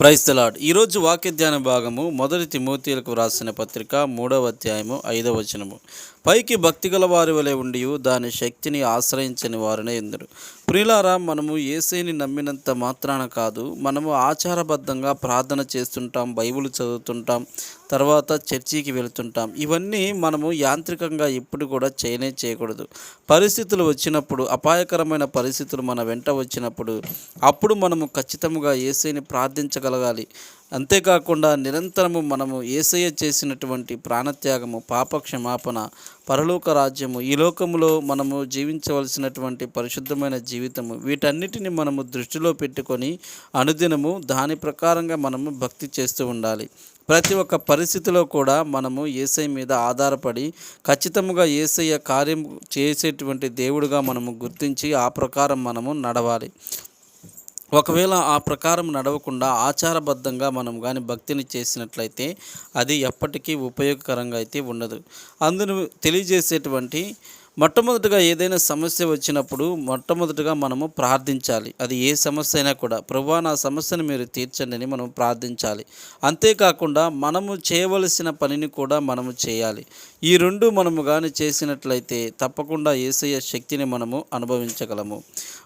Price తలాడ్ ఈరోజు వాక్య ధ్యాన భాగము మొదటి తిమోతీలకు వ్రాసిన పత్రిక మూడవ అధ్యాయము ఐదవ వచనము. పైకి భక్తి గల వారి వలె ఉండి దాని శక్తిని ఆశ్రయించని వారినే ఎందరు. ప్రియులారా మనము ఏసైని నమ్మినంత మాత్రాన కాదు మనము ఆచారబద్ధంగా ప్రార్థన చేస్తుంటాం బైబిల్ చదువుతుంటాం తర్వాత చర్చికి వెళుతుంటాం. ఇవన్నీ మనము యాంత్రికంగా ఎప్పుడు కూడా చేయనే చేయకూడదు. పరిస్థితులు వచ్చినప్పుడు అపాయకరమైన పరిస్థితులు మన వెంట వచ్చినప్పుడు అప్పుడు మనము ఖచ్చితంగా ఏసైని ప్రార్థించగలగాలి. అంతేకాకుండా నిరంతరము మనము ఏసయ్య చేసినటువంటి ప్రాణత్యాగము పాప క్షమాపణ పరలోక రాజ్యము ఈ లోకములో మనము జీవించవలసినటువంటి పరిశుద్ధమైన జీవితము వీటన్నిటిని మనము దృష్టిలో పెట్టుకొని అనుదినము దాని ప్రకారంగా మనము భక్తి చేస్తూ ఉండాలి. ప్రతి ఒక్క పరిస్థితిలో కూడా మనము ఏసై మీద ఆధారపడి ఖచ్చితంగా ఏసయ్య కార్యం చేసేటువంటి దేవుడుగా మనము గుర్తించి ఆ ప్రకారం మనము నడవాలి. ఒకవేళ ఆ ప్రకారం నడవకుండా ఆచారబద్ధంగా మనం కానీ భక్తిని చేసినట్లయితే అది ఎప్పటికీ ఉపయోగకరంగా అయితే ఉండదు. అందును తెలియజేసేటువంటి మొట్టమొదటిగా ఏదైనా సమస్య వచ్చినప్పుడు మొట్టమొదటిగా మనము ప్రార్థించాలి. అది ఏ సమస్య అయినా కూడా ప్రభా నా సమస్యను మీరు తీర్చండి అని మనం ప్రార్థించాలి. అంతేకాకుండా మనము చేయవలసిన పనిని కూడా మనము చేయాలి. ఈ రెండు మనము కానీ చేసినట్లయితే తప్పకుండా ఏసయ్య శక్తిని మనము అనుభవించగలము.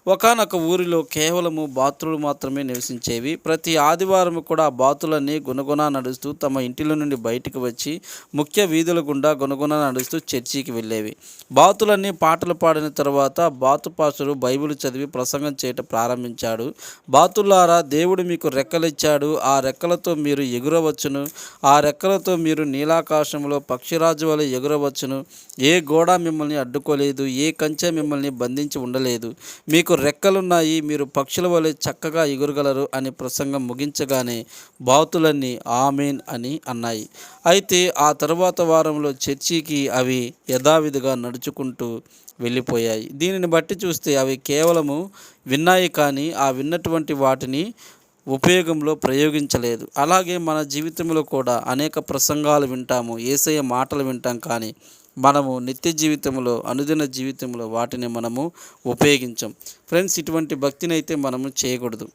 ఒకనొక ఊరిలో కేవలము బాతులు మాత్రమే నివసించేవి. ప్రతి ఆదివారం కూడా ఆ బాతులన్నీ గుణగుణ నడుస్తూ తమ ఇంటిలో నుండి బయటకు వచ్చి ముఖ్య వీధుల గుండా గుణగుణ నడుస్తూ చర్చికి వెళ్ళేవి. బాతులన్నీ పాటలు పాడిన తర్వాత బాతుపాసుడు బైబిల్ చదివి ప్రసంగం చేయటం ప్రారంభించాడు. బాతులారా దేవుడు మీకు రెక్కలిచ్చాడు. ఆ రెక్కలతో మీరు ఎగురవచ్చును. ఆ రెక్కలతో మీరు నీలాకాశంలో పక్షిరాజు వలె ఎగురవచ్చును. ఏ గోడ మిమ్మల్ని అడ్డుకోలేదు. ఏ కంచె మిమ్మల్ని బంధించి ఉండలేదు. మీకు రెక్కలున్నాయి. మీరు పక్షుల వలె చక్కగా ఎగురగలరు అని ప్రసంగం ముగించగానే బాతులన్నీ ఆమెన్ అని అన్నాయి. అయితే ఆ తరువాత వారంలో చర్చికి అవి యథావిధిగా నడుచుకుంటూ వెళ్ళిపోయాయి. దీనిని బట్టి చూస్తే అవి కేవలము విన్నాయి కానీ ఆ విన్నటువంటి వాటిని ఉపయోగంలో ప్రయోగించలేదు. అలాగే మన జీవితంలో కూడా అనేక ప్రసంగాలు వింటాము ఏసయ్య మాటలు వింటాం కానీ మనము నిత్య జీవితంలో అనుదిన జీవితంలో వాటిని మనము ఉపయోగించం. ఫ్రెండ్స్ ఇటువంటి భక్తిని అయితే మనము చేయకూడదు.